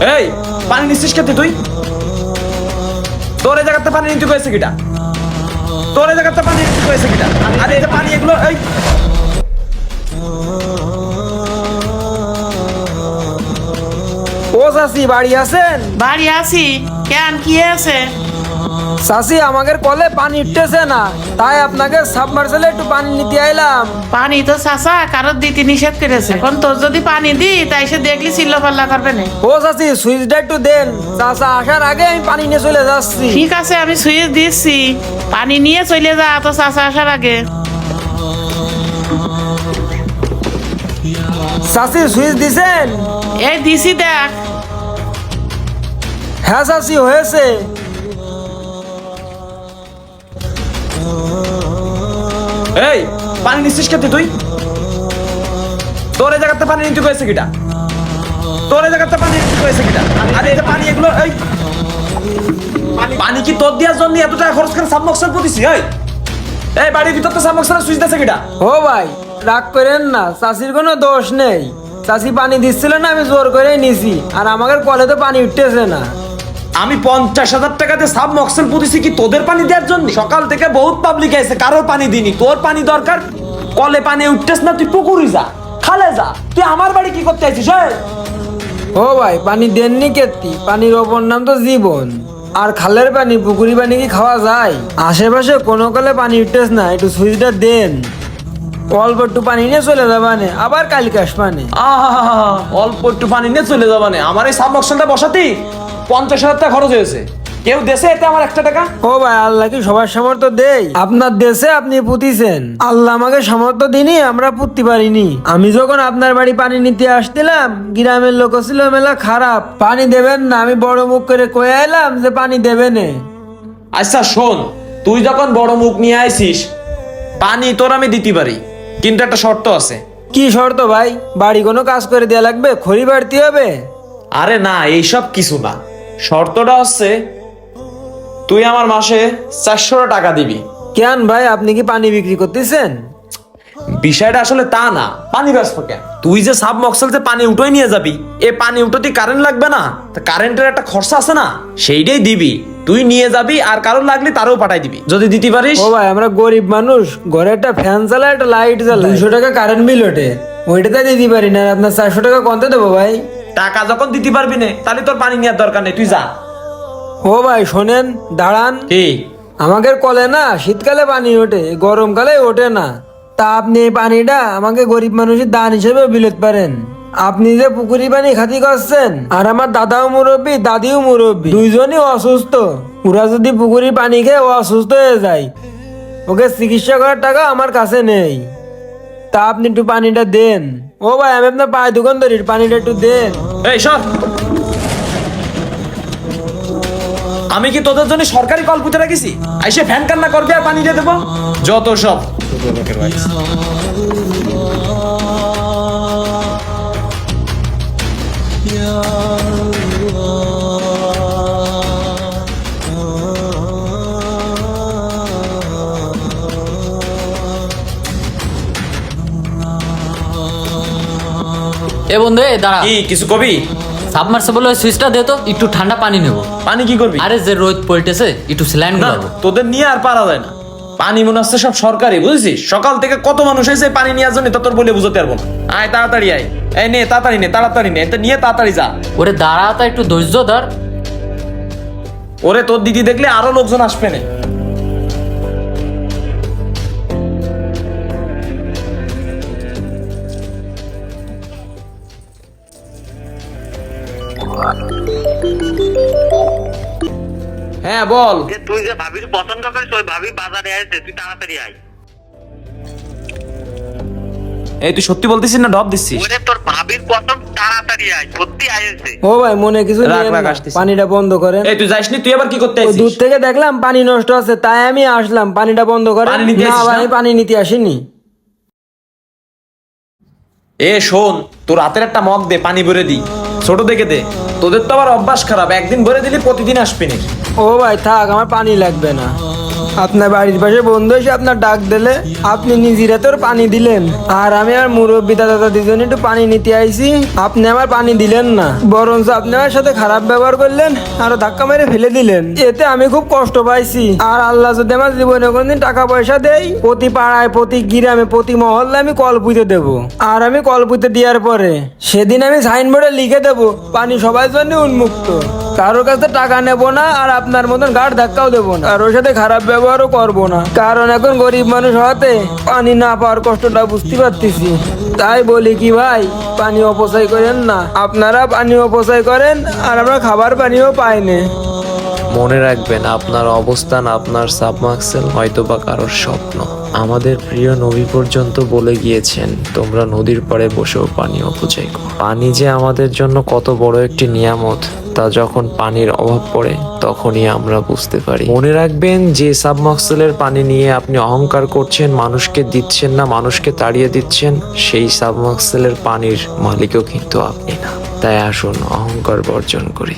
এই, পানি নিচ্ছিস খেতে তুই? তোর এই জায়গাতে পানি নিতে কয়েছে কিটা? তোর এই জায়গাতে পানি নিতে কয়েছে কিটা? আরে এই পানি এগুলো, এই। ও চাষি বাড়ি আছেন? বাড়ি আছি। কেন, কি আছে চাষি আমাদের কলে পানি উঠতেছে না। তাই আপনাকে সাবমার্সেলে একটু পানি নিতে আইলাম। পানি তো চাষা কারোর দিতে নিষেধ করেছে। এখন তোর যদি পানি দি তাই সে দেখলি চিল্ল পাল্লা করবে না। ও চাষি সুইচটা একটু দেন। চাষা আসার আগে আমি পানি নিয়ে চলে যাচ্ছি। ঠিক আছে আমি সুইচ দিচ্ছি। পানি নিয়ে চলে যা তো চাষা আসার আগে। চাষি সুইচ দিছেন? এই দিছি দেখ। হ্যাঁ চাষি হয়েছে। এই, পানি তুই? তোর এই জায়গাতে পানি নিতে কয়েছে কিটা? তোর এই জায়গাতে পানি নিতে কয়েছে কিটা? আরে এই পানি এগুলো, এই, পানি কি তোর দেওয়ার জন্য এত টাকা খরচ করে এই এই, বাড়ির ভিতর তো সাবমক্সেল সুইচ দিয়েছে কিটা? ও ভাই, রাগ করেন না, চাষির কোনো দোষ নেই। চাষি পানি দিচ্ছিল না, আমি জোর করে নিছি, আর আমাদের কলে তো পানি উঠতেছে না। আমি পঞ্চাশ হাজার টাকাতে সাব মক্সেল পুঁতেছি কি তোদের পানি দেওয়ার জন্য? সকাল থেকে বহুত পাবলিক আছে কারোর পানি দিনি তোর পানি দরকার? কলে পানি উঠতেস না, তুই পুকুরি যা, খালে যা, তুই আমার বাড়ি কি করতে আছিস? ও ভাই, পানি দেননি কেতি, পানির ওপর নাম তো জীবন। আর খালের পানি, পুকুরি পানি কি খাওয়া যায়? আশেপাশে কোনো কলে পানি উঠতেস না, একটু সুইচটা দেন। অল্প একটু পানি নিয়ে চলে যাবানে আবার কালিকাশ পানি আহা অল্প একটু পানি নিয়ে চলে যাবা না আমার এই সাব মক্সেলটা বসাতি পঞ্চাশ হাজার টাকা খরচ হয়েছে। কেউ দেশে এতে আমার একটা টাকা? ও ভাই আল্লাহ কি সবার সামর্থ্য দেই? আপনার দেশে আপনি পুতিছেন। আল্লাহ আমাকে সামর্থ্য দিনি আমরা পুততে পারিনি। আমি যখন আপনার বাড়ি পানি নিতে আসছিলাম গ্রামের লোক ছিল মেলা খারাপ। পানি দেবেন না আমি বড় মুখ করে কয়ে এলাম যে পানি দেবেনে। আচ্ছা শোন তুই যখন বড় মুখ নিয়ে আইছিস পানি তোর আমি দিতে পারি। কিন্তু একটা শর্ত আছে। কি শর্ত ভাই? বাড়ি কোনো কাজ করে দেওয়া লাগবে? খড়ি বাড়তি হবে? আরে না এইসব কিছু না। শর্তটা হচ্ছে তুই আমার মাসে চারশো টাকা দিবি। কেন ভাই? আপনি কি পানি বিক্রি করতেছেন? বিষয়টা আসলে তা না। পানি ব্যস্ত কেন? তুই যে সাব মক্সেল যে পানি উঠোই নিয়ে যাবি এ পানি উঠোতে কারেন্ট লাগবে না? তা কারেন্টের একটা খরচা আছে না? সেইটাই দিবি। তুই নিয়ে যাবি আর কারোর লাগলে তারও পাঠাই দিবি। যদি দিতে পারিস। ও ভাই আমরা গরিব মানুষ। ঘরে একটা ফ্যান চালায় একটা লাইট চালায় দুশো টাকা কারেন্ট বিল ওঠে। ওইটাতে দিতে পারি না আর আপনার চারশো টাকা কমতে দেবো ভাই? টাকা যখন দিতে পারবি না তাহলে তোর পানি নেওয়ার দরকার নেই তুই যা। ও ভাই শোনেন দাঁড়ান। কি? আমাদের কলে না শীতকালে পানি ওঠে গরমকালে ওঠে না। তা আপনি এই পানিটা আমাকে গরিব মানুষের দান হিসেবে বিলেত পারেন আপনি যে পুকুরি পানি খাতি করছেন, আর আমার দাদাও মুরব্বী, দাদিও মুরব্বী, দুইজনই অসুস্থ। ওরা যদি পুকুরি পানি খেয়ে ও অসুস্থ হয়ে যায়, ওকে চিকিৎসা করার টাকা আমার কাছে নেই। তা আপনি একটু পানিটা দেন। ও ভাই, আমি আপনার পায়ে দোকানদারির পানিটা একটু দেন। এই, সর। আমি কি তোদের জন্য সরকারি কল পুঁতে রাখিছি? আইসে ফ্যান কান্না করবি আর পানি দিয়ে দেবো? যত সব। এ বন্ধু এ দাঁড়া। কি কিছু কবি? সাবমার্সেবল ওই সুইচটা দে তো একটু ঠান্ডা পানি নেব। পানি কি করবি? আরে যে রোদ পড়তেছে একটু স্যালাইন না তোদের নিয়ে আর পারা যায় না। পানি মনে হচ্ছে সব সরকারি বুঝছিস? সকাল থেকে কত মানুষ এসে পানি নেওয়ার জন্য তা তোর বলে বুঝতে পারব না। আয় তাড়াতাড়ি আয়। এই নে তাড়াতাড়ি নে তাড়াতাড়ি নে এটা নিয়ে তাড়াতাড়ি যা। ওরে দাঁড়া তা একটু ধৈর্য ধর। ওরে তোর দিদি দেখলে আরও লোকজন আসবে না। হ্যাঁ বল। যে তুই যে ভাবির পছন্দ করিস ওই ভাবি বাজারে আসছে তুই তাড়াতাড়ি আয়। এই তুই সত্যি বলতেছিস না ডব দিচ্ছিস? ওরে তোর ভাবির পছন্দ তাড়াতাড়ি আয় সত্যি আইছে ও ভাই মনে কিছু রাখ, রাখ, আসতেছি। পানিটা বন্ধ করেন। এই তুই যাসনি তুই আবার কি করতে ওই দূর থেকে দেখলাম পানি নষ্ট আছে তাই আমি আসলাম পানিটা বন্ধ করে পানি নিতে না আসিস ভাই না? পানি নিতে আসিনি। এ শোন তোর হাতের একটা মগ দে পানি ভরে দি ছোট দেখে দে। তোদের তো আবার অভ্যাস খারাপ, একদিন ভরে দিলি প্রতিদিন আসবি ও ভাই, থাক, আমার পানি লাগবে না। আপনার বাড়ির পাশে বন্ধু এসে আপনার ডাক দিলে আপনি নিজের তোর পানি দিলেন। আর আমি আর মুরব্বী দাদা জন্য একটু পানি নিতে আইছি। আপনি আমার পানি দিলেন না। বরঞ্চ আপনি আমার সাথে খারাপ ব্যবহার করলেন, আর ধাক্কা মেরে ফেলে দিলেন। এতে আমি খুব কষ্ট পাইছি। আর আল্লাহ যদি আমার জীবনে কোনদিন টাকা পয়সা দেই প্রতি পাড়ায়, প্রতি গ্রামে, প্রতি মহল্লা আমি কল পুঁতে দেবো। আর আমি কল পুঁতে দেওয়ার পরে সেদিন আমি সাইনবোর্ডে লিখে দেবো, পানি সবার জন্য উন্মুক্ত। কারোর কাছে টাকা নেব না আর আপনার মতন গাড় ধাক্কাও দেবো না। আর কারোর সাথে খারাপ ব্যবহারও করব না। কারণ এখন গরিব মানুষ হতে পানি না পাওয়ার কষ্টটা বুঝতে পারতেছি। তাই বলি কি ভাই, পানি অপচয় করেন না। আপনারা পানি অপচয় করেন আর আমরা খাবার পানিও পাই না। মনে রাখবেন, আপনার অবস্থান, আপনার সাবমার্সেল হয়তো বা কারোর স্বপ্ন। আমাদের প্রিয় নবী পর্যন্ত বলে গিয়েছেন, তোমরা নদীর পাড়ে বসেও পানি অপচয় করো। পানি যে আমাদের জন্য কত বড় একটি নিয়ামত তা যখন পানির অভাব পড়ে, তখনই আমরা বুঝতে পারি। মনে রাখবেন, যে সাবমক্সেলের পানি নিয়ে আপনি অহংকার করছেন, মানুষকে দিচ্ছেন না, মানুষকে তাড়িয়ে দিচ্ছেন, সেই সাবমক্সেলের পানির মালিকও কিন্তু আপনি না। তাই আসুন, অহংকার বর্জন করি।